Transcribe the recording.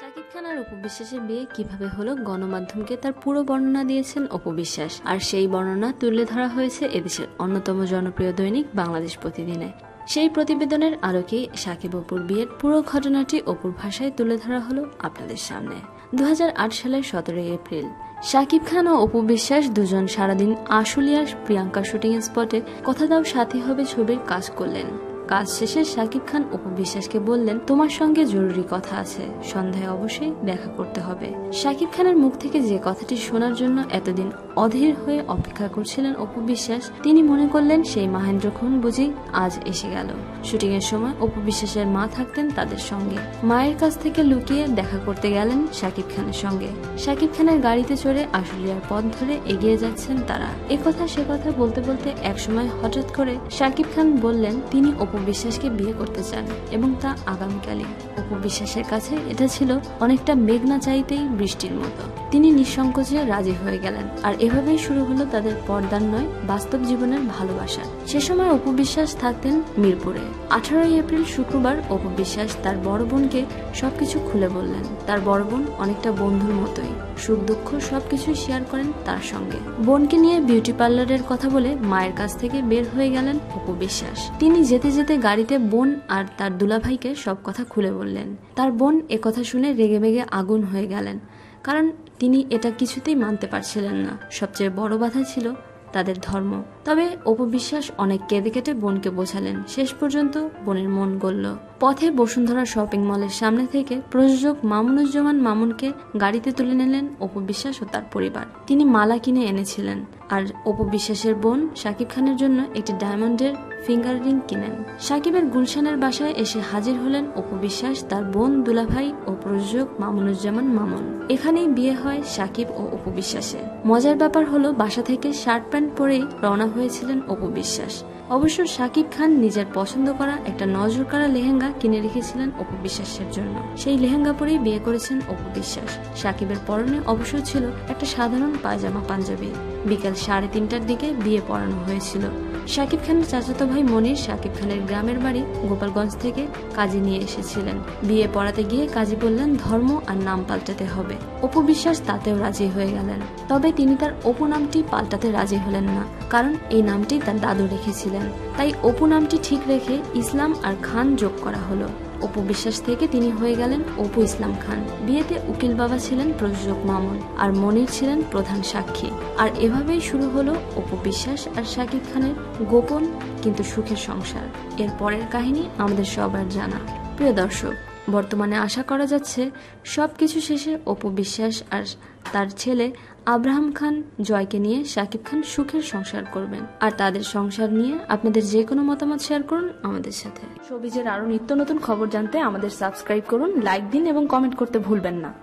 শাকিব খান আর অপু বিশ্বাসের বিয়ে কীভাবে হলো? গণমাধ্যমকে তার পুরো বর্ণনা দিয়েছেন অপু বিশ্বাস আর সেই বর্ণনা তুলে ধরা হয়েছে এদেশের অন্যতম জনপ্রিয় দৈনিক বাংলাদেশ প্রতিদিনে। সেই প্রতিবেদনের আলোকে সাকিব অপুর বিয়ের পুরো ঘটনাটি অপুর ভাষায় তুলে ধরা হলো আপনাদের সামনে। দু হাজার আট সালের সতেরোই এপ্রিল, শাকিব খান ও অপু বিশ্বাস দুজন সারাদিন আশুলিয়ার প্রিয়াঙ্কা শুটিং স্পটে কথা দাও সাথী হবে ছবির কাজ করলেন। কাজ শেষে শাকিব খান অপু বিশ্বাসকে বললেন, তোমার সঙ্গে জরুরি কথা আছে, সন্ধ্যায় অবশ্যই দেখা করতে হবে। শাকিব খানের মুখ থেকে যে কথাটি শোনার জন্য এতদিন অধীর হয়ে অপেক্ষা করছিলেন অপু বিশ্বাস, তিনি মনে করলেন, সেই মাহেন্দ্র খুন বুঝি আজ এসে গেল। শুটিং এর সময় অপু বিশ্বাসের মা থাকতেন তাদের সঙ্গে। মায়ের কাছ থেকে লুকিয়ে দেখা করতে গেলেন শাকিব খানের সঙ্গে। শাকিব খানের গাড়িতে চড়ে আশুলিয়ার পথ ধরে এগিয়ে যাচ্ছেন তারা। এ কথা সে কথা বলতে বলতে একসময় হঠাৎ করে শাকিব খান বললেন, তিনি বিশ্বাসকে বিয়ে করতে চান এবং তা আগামীকালই। অপু বিশ্বাসের কাছে এটা ছিল অনেকটা মেঘনা চাইতেই বৃষ্টির মতো। তিনি নিঃসংকোচে রাজি হয়ে গেলেন। আর এভাবেই শুরু হলো তাদের পর্দার নয়, বাস্তব জীবনের ভালোবাসা। সে সময় অপু বিশ্বাস থাকতেন মিরপুরে। আঠারোই এপ্রিল শুক্রবার অপু বিশ্বাস তার বড় বোনকে সবকিছু খুলে বললেন। তার বড় বোন অনেকটা বন্ধুর মতোই। সুখ দুঃখ সবকিছু শেয়ার করেন তার সঙ্গে। বোনকে নিয়ে বিউটি পার্লারের কথা বলে মায়ের কাছ থেকে বের হয়ে গেলেন অপু বিশ্বাস তিনি যেতে যেতে গাড়িতে বোন আর তার দুলাভাইকে সব কথা খুলে বললেন। তার বোন কথা শুনে রেগে মেগে আগুন হয়ে গেলেন, কারণ তিনি এটা কিছুতেই মানতে পারছিলেন না। সবচেয়ে বড় বাধা ছিল তাদের ধর্ম। তবে অপবিশ্বাস অনেক কেঁদে কেটে বোনকে বোঝালেন। শেষ পর্যন্ত বোনের মন গড়ল। পথে বসুন্ধরা শপিং মলের সামনে থেকে প্রযোজক মামুনুজ্জামান মামুনকে গাড়িতে তুলে নিলেন অপবিশ্বাস ও তার পরিবার। তিনি মালা কিনে এনেছিলেন আর অপবিশ্বাসের বোন শাকিব খানের জন্য একটি ডায়মন্ডের ফিঙ্গার রিং কিনেন। সাকিবের গুলশানের বাসায় এসে হাজির হলেন অপবিশ্বাস তার বোন দুলাভাই ও প্রযোজক মামুনুজ্জামান মামুন। এখানেই বিয়ে হয় সাকিব ও অপবিশ্বাসে মজার ব্যাপার হলো বাসা থেকে শার্ট প্যান্ট পরেই রওনা হয়েছিলেন অপবিশ্বাস অবশ্য শাকিব খান নিজের পছন্দ করা একটা নজর কাড়া লেহেঙ্গা কিনে রেখেছিলেন অপু বিশ্বাসের জন্য। সেই লেহেঙ্গা পরেই বিয়ে করেছেন অপু বিশ্বাস। সাকিবের পরনে অবশ্য ছিল একটা সাধারণ পায়জামা পাঞ্জাবি। বিকাল সাড়ে তিনটার দিকে বিয়ে পড়ানো হয়েছিল। শাকিব খানের চাচাতো ভাই মনির শাকিব খানের গ্রামের বাড়ি গোপালগঞ্জ থেকে কাজে নিয়ে এসেছিলেন। বিয়ে পড়াতে গিয়ে কাজী বললেন, ধর্ম আর নাম পাল্টাতে হবে। অপু বিশ্বাস তাতেও রাজি হয়ে গেলেন। তবে তিনি তার অপু নামটি পাল্টাতে রাজি হলেন না, কারণ এই নামটি তার দাদু রেখেছিলেন। তাই অপু নামটি ঠিক রেখে ইসলাম আর খান যোগ করা হলো। অপু বিশ্বাস থেকে তিনি হয়ে গেলেন অপু ইসলাম খান। বিয়েতে উকিল বাবা ছিলেন প্রযোজক মামুন আর মনির ছিলেন প্রধান সাক্ষী। আর এভাবেই শুরু হলো অপু বিশ্বাস আর শাকিব খানের গোপন কিন্তু সুখের সংসার। এর পরের কাহিনী আমাদের সবার জানা। প্রিয় দর্শক বর্তমানে আশা করা যাচ্ছে সব কিছু শেষে অপু বিশ্বাস আর তার ছেলে আব্রাহাম খান জয়কে নিয়ে শাকিব খান সুখের সংসার করবেন। আর তাদের সংসার নিয়ে আপনাদের যে কোনো মতামত শেয়ার করুন আমাদের সাথে। সবিজের আরও নিত্য নতুন খবর জানতে আমাদের সাবস্ক্রাইব করুন, লাইক দিন এবং কমেন্ট করতে ভুলবেন না।